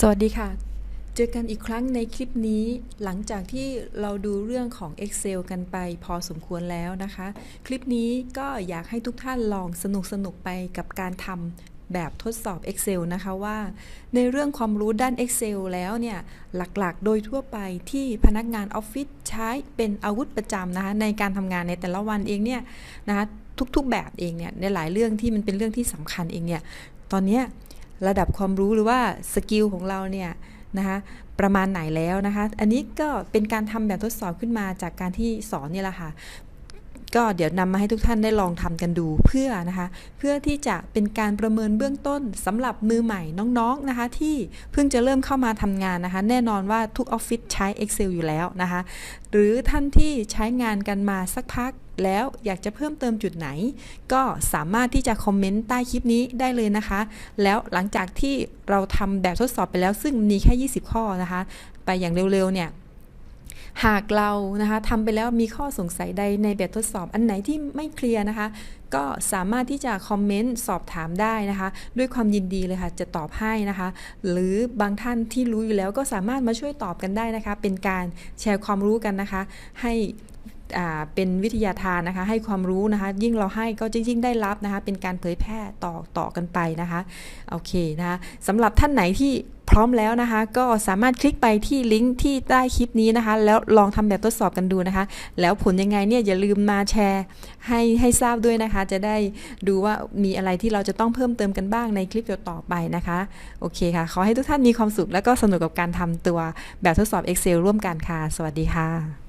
สวัสดีค่ะ เจอกันอีกครั้งในคลิปนี้หลังจากที่เราดูเรื่องของ Excel กันไปพอสมควรแล้วนะคะ คลิปนี้ก็อยากให้ทุกท่านลองสนุกสนุกไปกับการทำแบบทดสอบ Excel นะคะว่า ในเรื่องความรู้ด้าน Excel แล้วเนี่ยหลักๆ โดยทั่วไปที่พนักงานออฟฟิศใช้เป็นอาวุธประจำนะคะในการทำงานในแต่ละวันเองเนี่ยนะคะทุกๆแบบเองเนี่ยในหลายเรื่องที่มันเป็นเรื่องที่สำคัญเองเนี่ยตอนนี้ ระดับความรู้หรือว่าสกิลของเราเนี่ยนะคะประมาณไหนแล้วนะคะ อันนี้ก็เป็นการทำแบบทดสอบขึ้นมาจากการที่สอนเนี่ยแหละค่ะ ก็เดี๋ยวนำมาให้ทุกท่านได้ลองทำกันดูเพื่อนะคะ เพื่อที่จะเป็นการประเมินเบื้องต้นสำหรับมือใหม่น้องๆนะคะ ที่เพิ่งจะเริ่มเข้ามาทำงานนะคะ แน่นอนว่าทุกออฟฟิศใช้ Excel อยู่แล้วนะคะ หรือท่านที่ใช้งานกันมาสักพัก แล้วอยากจะเพิ่มเติมจุดไหน ก็สามารถที่จะคอมเมนต์ใต้คลิปนี้ได้เลยนะคะ แล้วหลังจากที่เราทำแบบทดสอบไปแล้วซึ่งมีแค่ 20 ข้อนะคะ ไปอย่างเร็วๆเนี่ยหากเรานะคะทำไปแล้วมีข้อสงสัยใดในแบบทดสอบอันไหนที่ไม่เคลียร์นะคะ ก็สามารถที่จะคอมเมนต์สอบถามได้นะคะ ด้วยความยินดีเลยค่ะ จะตอบให้นะคะ หรือบางท่านที่รู้อยู่แล้วก็สามารถมาช่วยตอบกันได้นะคะ เป็นการแชร์ความรู้กันนะคะ ให้ เป็นวิทยาทานนะคะ ให้ความรู้นะคะ ยิ่งเราให้ก็จะยิ่งได้รับนะคะ เป็นการเผยแพร่ต่อต่อกันไปนะคะ โอเคนะคะสำหรับท่านไหนที่พร้อมแล้วนะคะ ก็สามารถคลิกไปที่ลิงก์ที่ใต้คลิปนี้นะคะ แล้วลองทำแบบทดสอบกันดูนะคะ แล้วผลยังไงเนี่ยอย่าลืมมาแชร์ให้ให้ทราบด้วยนะคะ จะได้ดูว่ามีอะไรที่เราจะต้องเพิ่มเติมกันบ้างในคลิปต่อไปนะคะ โอเคค่ะ ขอให้ทุกท่านมีความสุข แล้วก็สนุกกับการทำตัวแบบทดสอบ Excel ร่วมกันค่ะ สวัสดีค่ะ